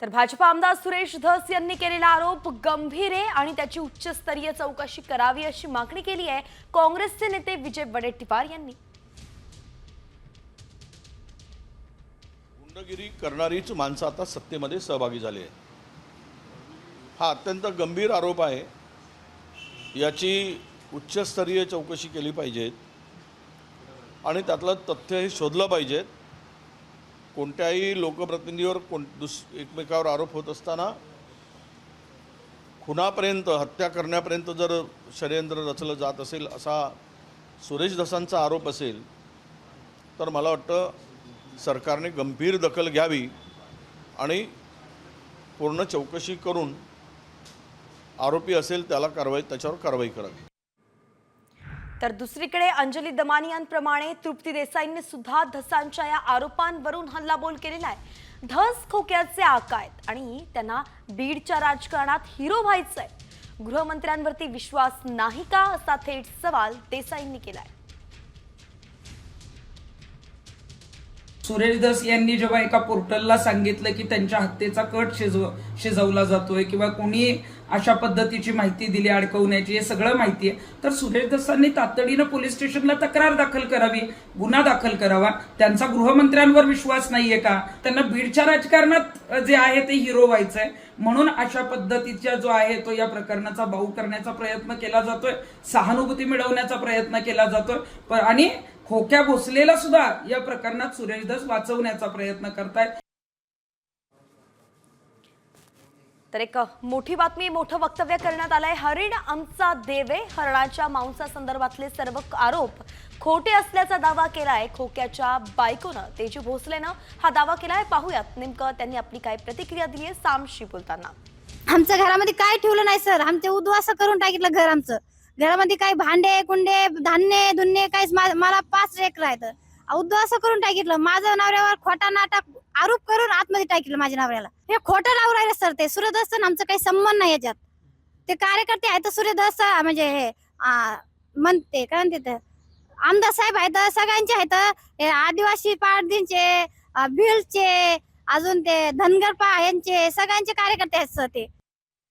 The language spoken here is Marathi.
तर भाजपा आमदार सुरेश धस यांनी केलेला आरोप गंभीर आहे आणि त्याची उच्चस्तरीय चौकशी करावी अशी मागणी केली आहे काँग्रेसचे नेते विजय वडेट्टीवार यांनी. गुंडगिरी करणारीच माणसं आता सत्तेमध्ये सहभागी झाली आहे हा अत्यंत गंभीर आरोप आहे. याची उच्चस्तरीय चौकशी केली पाहिजे आणि त्यातलं तथ्य हे शोधलं पाहिजेत. कोणत्याही लोकप्रतिनिधीवर कोण दुस एकमेकावर आरोप होत असताना खुनापर्यंत हत्या करण्यापर्यंत जर षडयंत्र रचलं जात असेल असा सुरेश धसांचा आरोप असेल तर मला वाटतं सरकारने गंभीर दखल घ्यावी आणि पूर्ण चौकशी करून आरोपी असेल त्याला कारवाई त्याच्यावर कारवाई करावी. तर दुसरीकडे अंजली दमानियांप्रमाणे तृप्ती देसाईंनी सुद्धा धसांच्या या आरोपांवरून हल्लाबोल केलेला आहे. धस खोक्याचे आका आहेत आणि त्यांना बीडच्या राजकारणात हिरो व्हायचंय. गृहमंत्र्यांवरती विश्वास नाही का असा थेट सवाल देसाईंनी केलाय. सुरेश दस यांनी जेव्हा एका पोर्टलला सांगितलं की त्यांच्या हत्येचा कट शिजव शिजवला जातोय किंवा कोणी अशा पद्धतीची माहिती दिली अडकवण्याची हे सगळं माहिती आहे. तर सुरेश दसांनी तातडीनं पोलीस स्टेशनला तक्रार दाखल करावी गुन्हा दाखल करावा. त्यांचा गृहमंत्र्यांवर विश्वास नाहीये का? त्यांना बीडच्या राजकारणात जे आहे ते हिरो व्हायचंय. म्हणून अशा पद्धतीचा जो आहे तो या प्रकरणाचा भाऊ करण्याचा प्रयत्न केला जातोय. सहानुभूती मिळवण्याचा प्रयत्न केला जातोय. आणि खोक्या भोसलेला सुद्धा या प्रकरणात सुरेश धस वाचवण्याचा प्रयत्न करतायत. तर एक मोठी बातमी मोठं वक्तव्य करण्यात आलंय. हरिण आमचा देवे हरणाच्या मांसासंदर्भातले सर्व आरोप खोटे असल्याचा दावा केलाय खोक्याच्या बायकोनं. तेजी भोसलेनं हा दावा केलाय. पाहूयात नेमकं त्यांनी आपली काय प्रतिक्रिया दिली आहे सामशी बोलताना. आमच्या घरामध्ये काय ठेवलं नाही सर? आमचे उद्ध्वस्त करून टाकितलं घर आमचं. घरामध्ये काही भांडे कुंडे धान्य धुन्ने काहीच मा- मला पाच एकर आहेत असं करून टाकितलं. माझं नवऱ्यावर खोटा नाटक आरोप करून आतमध्ये टाकितलं माझ्या नवऱ्याला. हे खोटं लावून राहिलं सर ते. सूर्यदस्त आमचं काही संबंध नाही याच्यात. ते कार्यकर्ते आहेत सूर्यदस्त म्हणजे हे आ, म्हणते काय म्हणते ते? आमदार साहेब आहेत सगळ्यांचे आहेत. हे आदिवासी पारदींचे भिलचे अजून ते धनगर पा यांचे सगळ्यांचे कार्यकर्ते आहेत सर ते.